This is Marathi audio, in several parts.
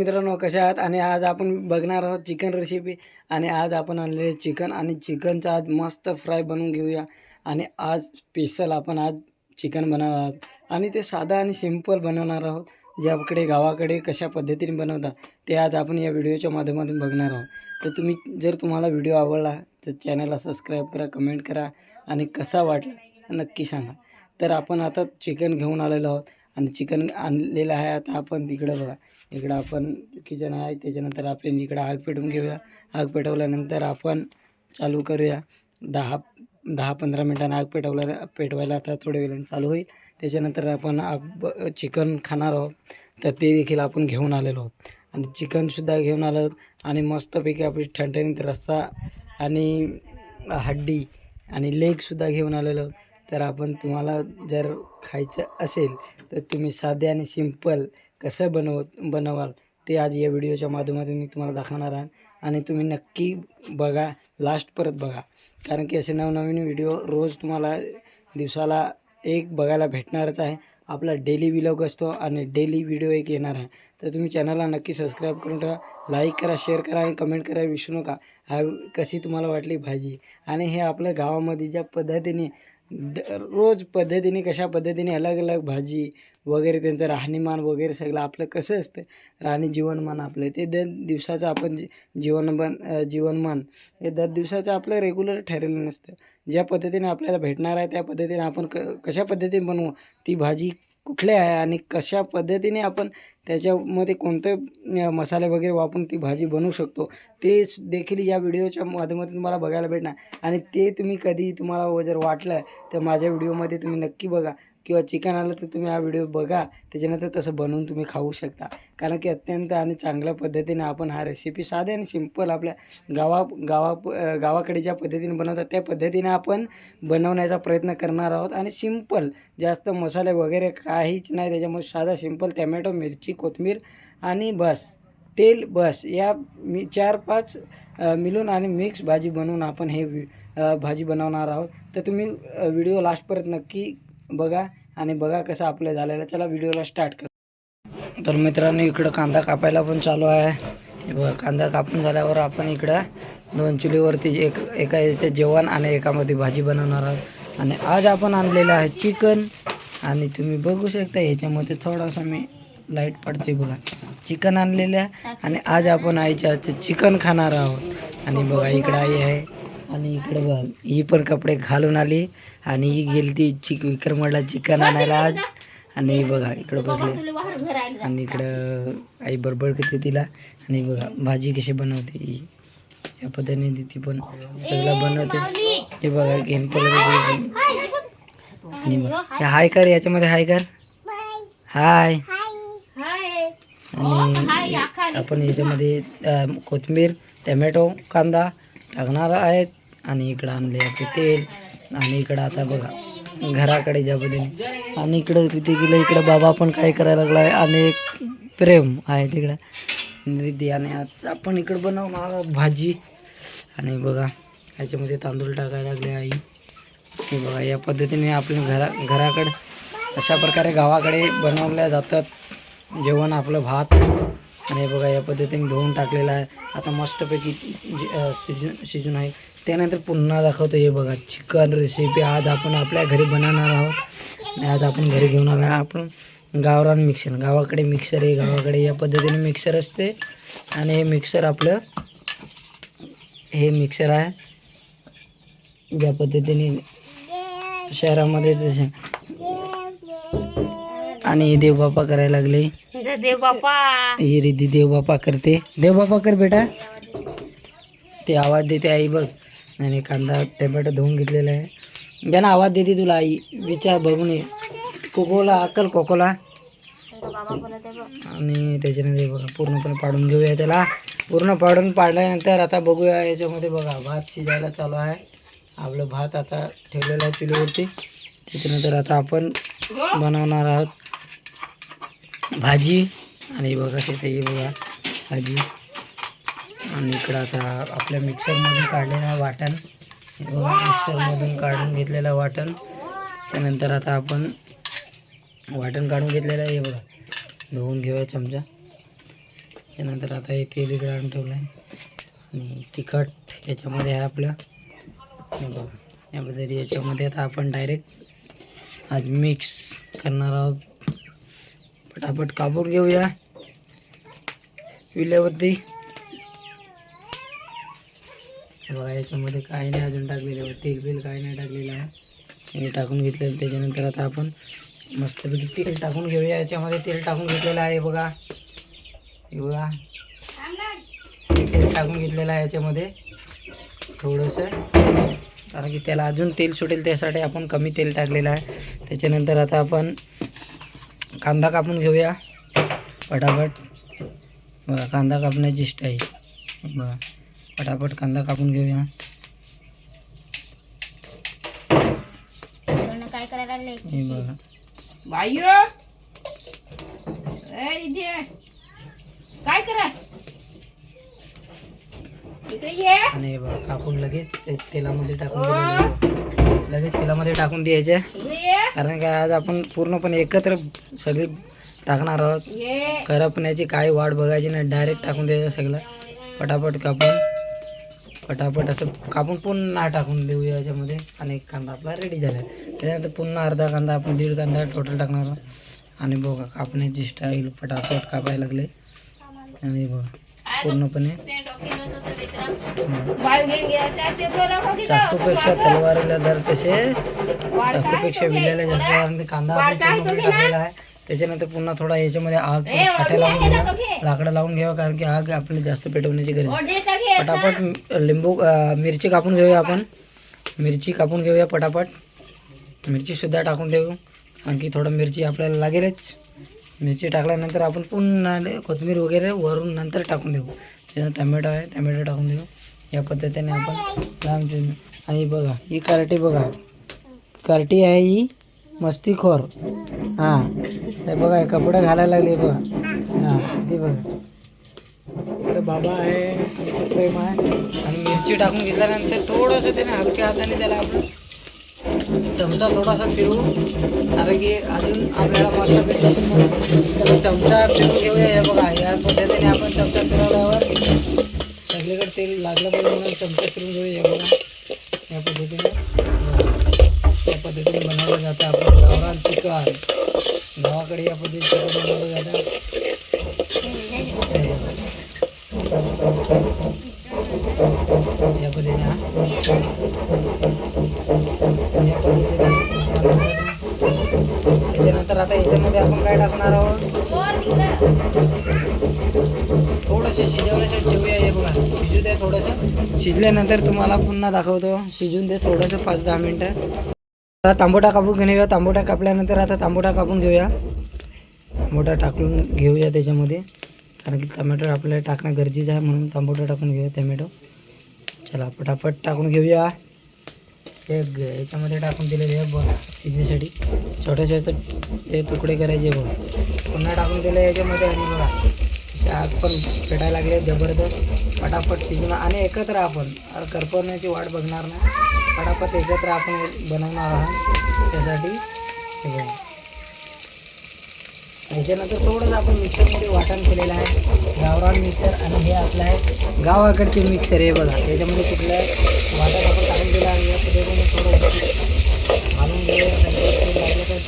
मित्रांनो कशा आहात? आणि आज आपण बघणार आहोत चिकन रेसिपी आणि आज आपण आणलेले चिकन आणि चिकनचा आज मस्त फ्राय बनवून घेऊया. आणि आज स्पेशल आपण आज चिकन बनवणार आहोत. आणि ते साधा आणि सिंपल बनवणार आहोत. जे आपकडे गावाकडे कशा पद्धतीने बनवतात ते आज आपण या व्हिडिओच्या माध्यमातून बघणार आहोत. तर तुम्ही जर तुम्हाला व्हिडिओ आवडला तर चॅनलला सबस्क्राईब करा कमेंट करा. आणि कसा वाटला नक्की सांगा. तर आपण आता चिकन घेऊन आलेलो आहोत. आणि चिकन आणलेलं आहे आता आपण तिकडं बघा. इकडं आपण किचन आहे त्याच्यानंतर आपण इकडं आग पेटवून घेऊया. आग पेटवल्यानंतर आपण चालू करूया. दहा दहा पंधरा मिनटानं आग पेटवल्या पेटवायला आता थोड्या वेळाने चालू होईल. त्याच्यानंतर आपण आग चिकन खाणार आहोत. तर ते देखील आपण घेऊन आलेलो आहोत. आणि चिकनसुद्धा घेऊन आलो आणि मस्तपैकी आपली ठणठणीत रस्सा आणि हड्डी आणि लेगसुद्धा घेऊन आलेलो तर आपण तुम्हाला जर खायचं असेल तर तुम्ही साधे आणि सिंपल कसं बनव बनवाल ते आज या व्हिडिओच्या माध्यमातून मी तुम्हाला दाखवणार आहे. आणि तुम्ही नक्की बघा लास्ट परत बघा. कारण की असे नवनवीन व्हिडिओ रोज तुम्हाला दिवसाला एक बघायला भेटणारच आहे. आपला डेली विलॉग असतो आणि डेली व्हिडिओ एक येणार आहे. तर तुम्ही चॅनलला नक्की सबस्क्राईब करून ठेवा. लाईक करा शेअर करा आणि कमेंट करा विसरू नका. हा कशी तुम्हाला वाटली भाजी? आणि हे आपल्या गावामध्ये ज्या पद्धतीने रोज पद्धतीने कशा पद्धतीने अलग अलग भाजी वगैरे त्यांचं राहणीमान वगैरे सगळं आपलं कसं असतं? राहणी जीवनमान आपलं. ते दर दिवसाचं आपण जी जीवनमान जीवनमान हे दर दिवसाचं आपलं रेग्युलर ठरलेलं नसतं. ज्या पद्धतीने आपल्याला भेटणार आहे त्या पद्धतीने आपण क कशा पद्धतीने बनवू? ती भाजी कुठले आहे आणि कशा पद्धतीने आपण त्याच्यामध्ये कोणते मसाले वगैरे वापरून ती भाजी बनवू शकतो? ते देखील या व्हिडिओच्या माध्यमातून मला बघायला भेटणार. आणि ते तुम्ही कधी तुम्हाला जर वाटलं तर माझ्या व्हिडिओमध्ये तुम्ही नक्की बघा. किंवा चिकन आलं तर तुम्ही हा व्हिडिओ बघा. त्याच्यानंतर तसं बनवून तुम्ही खाऊ शकता. कारण की अत्यंत आणि चांगल्या पद्धतीने आपण हा रेसिपी साधे आणि सिंपल आपल्या गावा गावा गावाकडे ज्या पद्धतीने बनवतात त्या पद्धतीने आपण बनवण्याचा प्रयत्न करणार आहोत. आणि सिंपल जास्त मसाले वगैरे काहीच नाही. त्याच्यामुळे साधा सिंपल टमॅटो मिरची कोथमीर आणि बस. तेल बस. या मी चार पाच मिळून आणि मिक्स भाजी बनवून आपण हे भाजी बनवणार आहोत. तर तुम्ही व्हिडिओ लास्टपर्यंत नक्की बघा. आणि बघा कसं आपलं झालेलं. चला व्हिडिओला स्टार्ट कर. तर मित्रांनो इकडं कांदा कापायला पण चालू आहे. बघा कांदा कापून झाल्यावर आपण इकडं दोन चुलीवरती एक एका याचे जेवण आणि एकामध्ये भाजी बनवणार आहोत. आणि आज आपण आणलेलं आहे चिकन. आणि तुम्ही बघू शकता याच्यामध्ये थोडासा मी लाइट पडते बघा. चिकन आणलेलं आहे आणि आज आपण आईच्या चिकन खाणार आहोत. आणि बघा इकडं आई आहे. आणि इकडं बघ ही पण कपडे घालून आली आणि ही गेली ती चिक विक्रमडला चिकन आणायला आज. आणि बघा इकडं बसले आणि इकडं आई बडबड करते तिला. आणि बघा भाजी कशी बनवते ही. या पद्धतीने ती पण सगळं बनवते. हे बघा घेऊन आणि बघा हाय कर याच्यामध्ये हाय कर. हाय. आणि आपण याच्यामध्ये कोथिंबीर टमॅटो कांदा टाकणार आहेत. आणि इकडं आणले आपले तेल. आणि इकडं आता बघा घराकडे ज्या पद्धतीने. आणि इकडं तिथे गेलं इकडं बाबा पण काय करायला लागला आहे आणि एक प्रेम आहे तिकडं. रिद्धी आणि आता आपण इकडं बनवणार मला भाजी. आणि बघा ह्याच्यामध्ये तांदूळ टाकायला लागले आई. हे बघा या पद्धतीने आपल्या घरा घराकडे अशा प्रकारे गावाकडे बनवल्या जातात. जेवण आपलं भात. आणि बघा या पद्धतीने धुवून टाकलेलं आहे. आता मस्तपैकी जे- शिजून शिजून आहे. त्यानंतर पुन्हा दाखवतो हे बघा चिकन रेसिपी आज आपण आपल्या घरी बनवणार आहोत. आणि आज आपण घरी घेऊन आलो. आपण गावरान मिक्सर गावाकडे मिक्सर आहे. गावाकडे या पद्धतीने मिक्सर असते. आणि हे मिक्सर आपलं हे मिक्सर आहे. ज्या पद्धतीने शहरामध्ये तसे. आणि हे देवबापा करायला लागले. देव बापा ही रिद्धी देवबापा करते. देवबापा कर बेटा. ते आवाज देते आई बघ. आणि कांदा टमॅटो धुवून घेतलेला आहे. ज्यांना आवाज देते तुला आई विचार बघून ये. कोकोला अक्कल कोकोला. आणि त्याच्यानंतर बघा पूर्णपणे पाडून घेऊया त्याला. पूर्ण पाडून पाडल्यानंतर आता बघूया याच्यामध्ये बघा भात शिजायला चालू आहे. आपलं भात आता ठेवलेलं आहे चुलीवरती. त्याच्यानंतर आता आपण बनवणार आहोत भाजी. आणि बघा तिथे बघा भाजी. आणि इकडं आता आपल्या मिक्सरमधून काढलेलं वाटण. मिक्सरमधून काढून घेतलेलं वाटण. त्यानंतर आता आपण वाटण काढून घेतलेलं आहे हे बघा. धुवून घेऊया चमचा. त्यानंतर आता हे तेल इकडे आणून ठेवलं आहे. आणि तिखट याच्यामध्ये आहे आपलं. हे बघा या याच्यामध्ये आता आपण डायरेक्ट आज मिक्स करणार आहोत. पटापट कापूर घेऊया. विल्यावरती. हे बघा याच्यामध्ये काही नाही अजून टाकलेलं आहे. तेल बिल काही नाही टाकलेलं आहे. हे टाकून घेतलेलं त्याच्यानंतर आता आपण मस्तपैकी तेल टाकून घेऊया. याच्यामध्ये तेल टाकून घेतलेलं आहे बघा. हे बघा. तेल टाकून घेतलेलं आहे याच्यामध्ये. थोडंसं. कारण की त्याला अजून तेल सुटेल त्यासाठी आपण कमी तेल टाकलेलं आहे. त्याच्यानंतर आता आपण कांदा कापून घेऊया. पटापट. बघा कांदा कापण्याची स्टाईल बघा. पटापट कांदा कापून घेऊया. काय करायला लागले? हे बघा. काय करा? इकडे ये. आणि हे बघा कापून लगेच ते तेलामध्ये टाकून. लगेच तेलामध्ये टाकून द्यायचे. इकडे ये. कारण काय आज आपण पूर्णपणे एकत्र सगळी टाकणार आहोत. ये. करपण्याची काही वाट बघायची नाही. डायरेक्ट टाकून द्यायचं सगळं. पटापट कापून. पटापट असं कापून पुन्हा टाकून देऊया याच्यामध्ये. आणि एक कांदा आपला रेडी झाला. आहे त्याच्यानंतर पुन्हा अर्धा कांदा आपण दीड कांदा टोटल टाकणार आहोत. आणि बघा कापण्याची स्टाईल पटापट कापायला लागले. आणि बघा पूर्णपणे. चाकूपेक्षा तलवारीला दर तसे चाकूपेक्षा विल्याला जास्त कारण कांदा आपण टाकलेला आहे. त्याच्यानंतर पुन्हा थोडा याच्यामध्ये आग काठ्या लावून घ्या. लाकडं लावून घ्यावं कारण की आग आपली जास्त पेटवण्याची गरज पटापट लिंबू मिरची कापून घेऊया आपण. मिरची कापून घेऊया पटापट. मिरची सुद्धा टाकून देऊ आणखी थोडं मिरची आपल्याला लागेलच. मिरची टाकल्यानंतर आपण पुन्हा कोथिंबीर वगैरे वरून नंतर टाकून देऊ. त्याच्यात टमॅटो आहे टमॅटो टाकून देऊ. या पद्धतीने आपण लांब ठेवू. आणि बघा ही कार्टी बघा. कार्टी आहे ही मस्तीखोर. हां. हे बघा हे कपडे घालायला लागले बघा. हां ती बघा. इकडे बाबा आहे इकडे प्रेम आहे. आणि मिरची टाकून घेतल्यानंतर थोडंसं त्याने हलक्या हाताने त्याला आपण चमचा थोडासा फिरवू. कारण की अजून आपल्याला मस्त त्याला चमचा फिरवून घेऊया. हे बघा या पद्धतीने आपण चमचा फिरवल्यावर सगळीकडे तेल लागलं पाहिजे म्हणून चमचा फिरून घेऊया. हे बघा या पद्धतीने. या पद्धतीने बनवलं जातं आपण गावरान चिकन. गावाकडे या पद्धतीने चिकन या पद्धतीने या पद्धतीने त्याच्यानंतर आता याच्यामध्ये आपण काय टाकणार आहोत? थोडंसं शिजवल्याचं ठेवूया हे बघा. शिजू दे थोडंसं. शिजल्यानंतर तुम्हाला पुन्हा दाखवतो. शिजून दे थोडंसं पाच दहा मिनटं. आता तांबोटा कापून घेऊन येऊया तांबोटा कापल्यानंतर आता तांबोटा कापून घेऊया. तांबोटा टाकून घेऊया त्याच्यामध्ये. कारण की टमॅटो आपल्याला टाकणं गरजेचं आहे म्हणून तांबोटा टाकून घेऊया टमॅटो. चला पटापट टाकून घेऊया. एक याच्यामध्ये टाकून दिलेले आहे बघ शिजण्यासाठी छोटे छोटे ते तुकडे करायचे बघ. पुन्हा टाकून दिले याच्यामध्ये आणि बघा आग पण पेटायला लागले जबरदस्त. पटापट शिजून आणि एकत्र आपण. करपवण्याची वाट बघणार नाही. पटापट एकत्र आपण बनवणार आहात. त्यासाठी याच्यानंतर थोडंसं आपण मिक्सरमध्ये वाटण केलेलं आहे. गावरान मिक्सर आणि हे आपलं आहे गावाकडचे मिक्सर आहे बघा. त्याच्यामध्ये कुठलं वाटण आपण टाकून दिलं आणि या पद्धतीने थोडं घालून घेऊया लागलं तर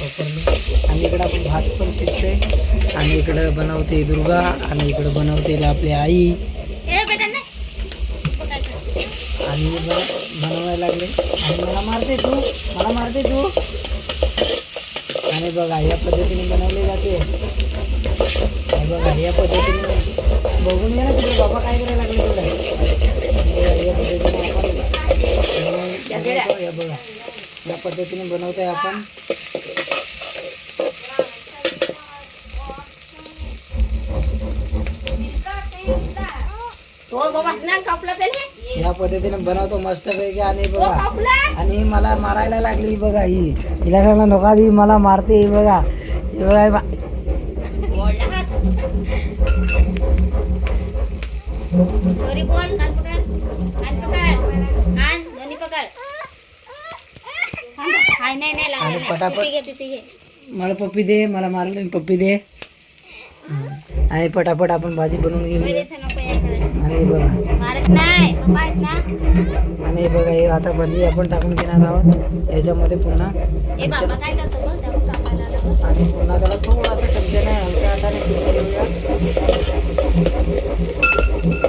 आणि इकडं आपण भात पण शिकते आणि इकडं बनवते दुर्गा आणि इकडं बनवते आपली आई. आणि बनवायला लागले. आणि मला मारते तू मला मारते तू. आणि बघा या पद्धतीने बनवले जाते. बघा या पद्धतीने बघून घ्या ना तिकडे बाबा काय करायला लागले बघा, या पद्धतीने आपण बघा या पद्धतीने बनवतोय आपण तो बाबा नाही कापला त्याने या पद्धतीने बनवतो मस्तपैकी आणि तो बघा. कापला आणि ही मला मारायला लागली ही बघा ही. हिला सांगलं नका ही मला मारते ही बघा. ही बघा ही बा- बोलला हात सॉरी बोल कान पकड कान पकड. कान दोन्ही पकड. हाय नाही नाही आणि लागलं पटापट- पिपी घे पिपी घे. मला पप्पी दे मला मारलं पप्पी दे. हं. आणि पटापट आपण भाजी बनवून घेऊया इथं नको हे करायला. आणि हे बघा. मारत नाही पप्पा आहेत ना? आणि हे बघा हे आता भाजी आपण टाकून घेणार आहोत. याच्यामध्ये पुन्हा ए बाबा काय करतो गं? जाऊन कामाला आला बघ. आणि पुन्हा त्याला थोडासा चमच्याने हलक्या हाताने फिरवून घेऊया.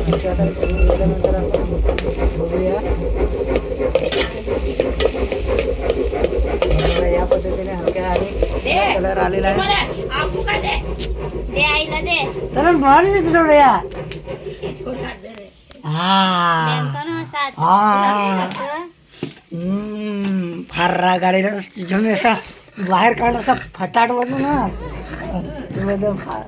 हलक्या हाताने फिरवून घेतल्यानंतर आपण बघूया. बघा, या पद्धतीने हलक्या आणि कलर आलेला आहे. मला आकू का दे? दे आईला दे. तर भारी दिसतो फार थोडा दे रे. फार असा बाहेर काढ असा फटाट वाजू ना फार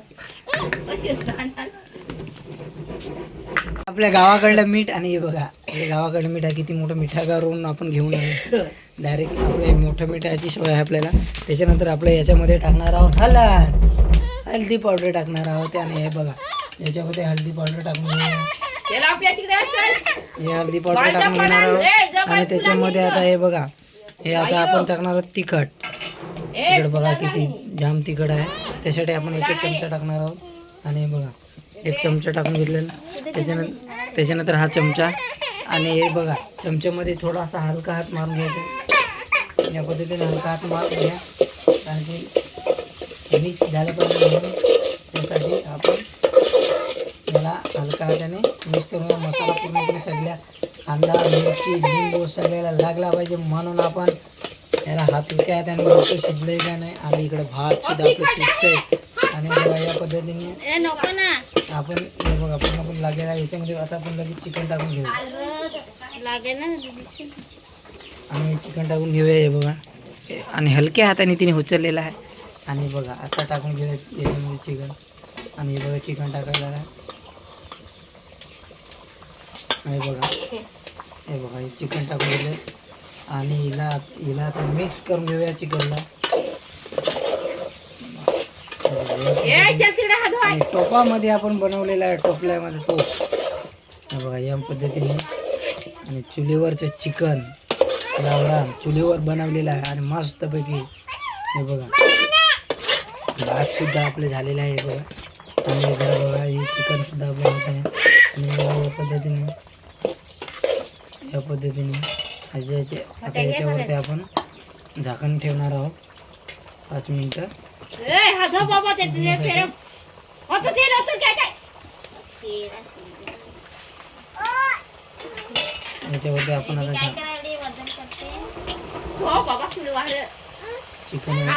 आपल्या गावाकडलं मीठ आणि हे बघा हे गावाकडलं मीठ आहे किती मोठं मिठागावरून आपण घेऊन आलो. डायरेक्ट आपलं मोठं मिठाची सोय आहे आपल्याला. त्याच्यानंतर आपल्या याच्यामध्ये टाकणार आहोत हलद. हल्दी पावडर टाकणार आहोत आणि हे बघा. याच्यामध्ये हळदी पावडर टाकून हे हळदी पावडर टाकून घेणार आहोत. आणि त्याच्यामध्ये आता हे बघा हे आता आपण टाकणार आहोत तिखट. तिखट बघा किती जाम तिखट आहे. त्यासाठी आपण एकच चमचा टाकणार आहोत. आणि हे बघा एक चमचा टाकून घेतलेला. त्याच्यानंतर त्याच्यानंतर हा चमचा. आणि हे बघा चमच्यामध्ये थोडासा हलका हात मारून घ्यायचा. या पद्धतीने हलका हात मारून घ्या. कारण की मिक्स झालं पाहिजे म्हणून. त्यासाठी हाताने मिक्स करून मसाला पूर्णपणे सगळ्या कांदा मिरची लिंबू सगळ्याला लागला पाहिजे म्हणून आपण याला हलक्या हाताने बघतो शिजलंय का नाही आणि इकडे भात सुद्धा आपलं शिजतंय. आणि बघा या पद्धतीने आपण हे बघा आपण आपण लागेल. याच्यामध्ये आता आपण लगेच चिकन टाकून घेऊ आणि चिकन टाकून घेऊया हे बघा. आणि हलक्या हाताने तिने उचललेला आहे. आणि बघा आता टाकून घेऊया याच्यामध्ये चिकन. आणि हे बघा चिकन टाकायला हे बघा. हे बघा हे चिकन टाकून घेतलं आणि हिला हिला आता मिक्स करून घेऊया चिकनला. टोपामध्ये आपण बनवलेला आहे टोपल्यामध्ये टोप हे बघा या पद्धतीने. आणि चुलीवरचं चिकन गावरान चुलीवर बनवलेलं आहे. आणि मस्तपैकी हे बघा. भात सुद्धा आपले झालेलं आहे बघा. आणि बघा हे चिकन सुद्धा आपलं होत आहे आणि हे बघा या पद्धतीने या पद्धतीने ह्याच्या याचे आता याच्यावरती आपण झाकण ठेवणार आहोत पाच मिनटं. याच्यावरती आपण आता? हो. चिकन.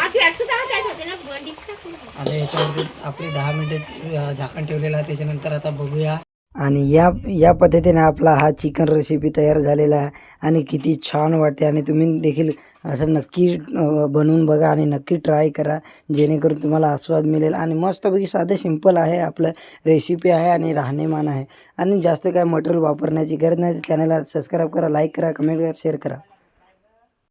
आता याच्यावरती आपली दहा मिनिटे झाकण ठेवलेलं आहे त्याच्यानंतर आता बघूया आणि या या पद्धतीने आपला हा चिकन रेसिपी तयार झालेला आहे. आणि किती छान वाटते. आणि तुम्ही देखील असं नक्की बनवून बघा आणि नक्की ट्राय करा. जेणेकरून तुम्हाला आस्वाद मिळेल. आणि मस्तपैकी साधं सिंपल आहे. आपलं रेसिपी आहे आणि राहणेमान आहे. आणि जास्त काय मटेरियल वापरण्याची गरज नाही. चॅनलला सबस्क्राईब करा लाईक करा कमेंट करा शेअर करा.